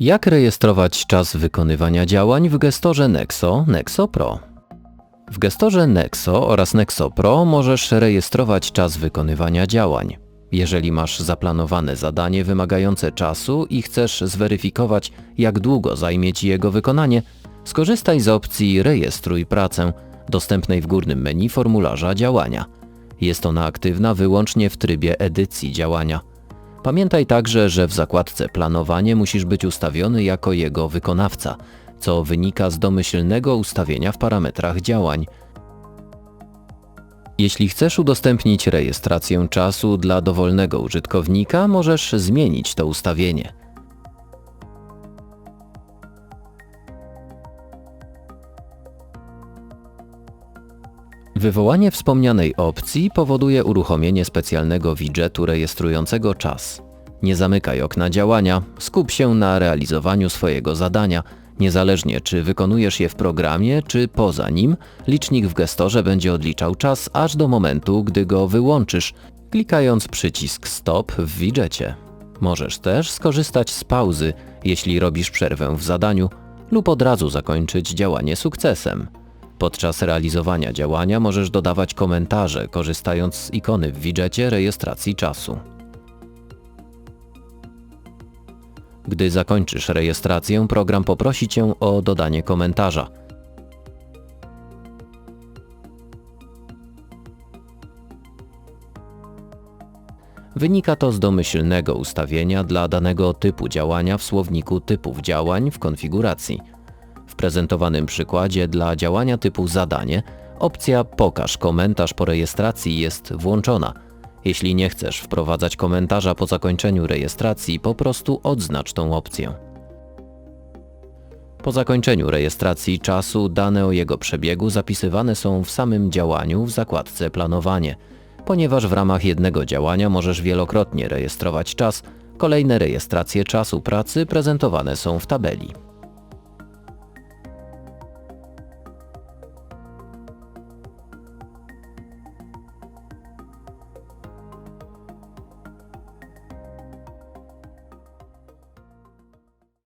Jak rejestrować czas wykonywania działań w gestorze Nexo Nexo Pro? W gestorze Nexo oraz Nexo Pro możesz rejestrować czas wykonywania działań. Jeżeli masz zaplanowane zadanie wymagające czasu i chcesz zweryfikować, jak długo zajmie Ci jego wykonanie, skorzystaj z opcji Rejestruj pracę, dostępnej w górnym menu formularza działania. Jest ona aktywna wyłącznie w trybie edycji działania. Pamiętaj także, że w zakładce Planowanie musisz być ustawiony jako jego wykonawca, co wynika z domyślnego ustawienia w parametrach działań. Jeśli chcesz udostępnić rejestrację czasu dla dowolnego użytkownika, możesz zmienić to ustawienie. Wywołanie wspomnianej opcji powoduje uruchomienie specjalnego widgetu rejestrującego czas. Nie zamykaj okna działania, skup się na realizowaniu swojego zadania. Niezależnie czy wykonujesz je w programie, czy poza nim, licznik w gestorze będzie odliczał czas aż do momentu, gdy go wyłączysz, klikając przycisk Stop w widgetie. Możesz też skorzystać z pauzy, jeśli robisz przerwę w zadaniu, lub od razu zakończyć działanie sukcesem. Podczas realizowania działania możesz dodawać komentarze, korzystając z ikony w widżecie rejestracji czasu. Gdy zakończysz rejestrację, program poprosi Cię o dodanie komentarza. Wynika to z domyślnego ustawienia dla danego typu działania w słowniku typów działań w konfiguracji. Prezentowanym przykładzie dla działania typu zadanie opcja Pokaż komentarz po rejestracji jest włączona. Jeśli nie chcesz wprowadzać komentarza po zakończeniu rejestracji, po prostu odznacz tą opcję. Po zakończeniu rejestracji czasu dane o jego przebiegu zapisywane są w samym działaniu w zakładce Planowanie. Ponieważ w ramach jednego działania możesz wielokrotnie rejestrować czas, kolejne rejestracje czasu pracy prezentowane są w tabeli.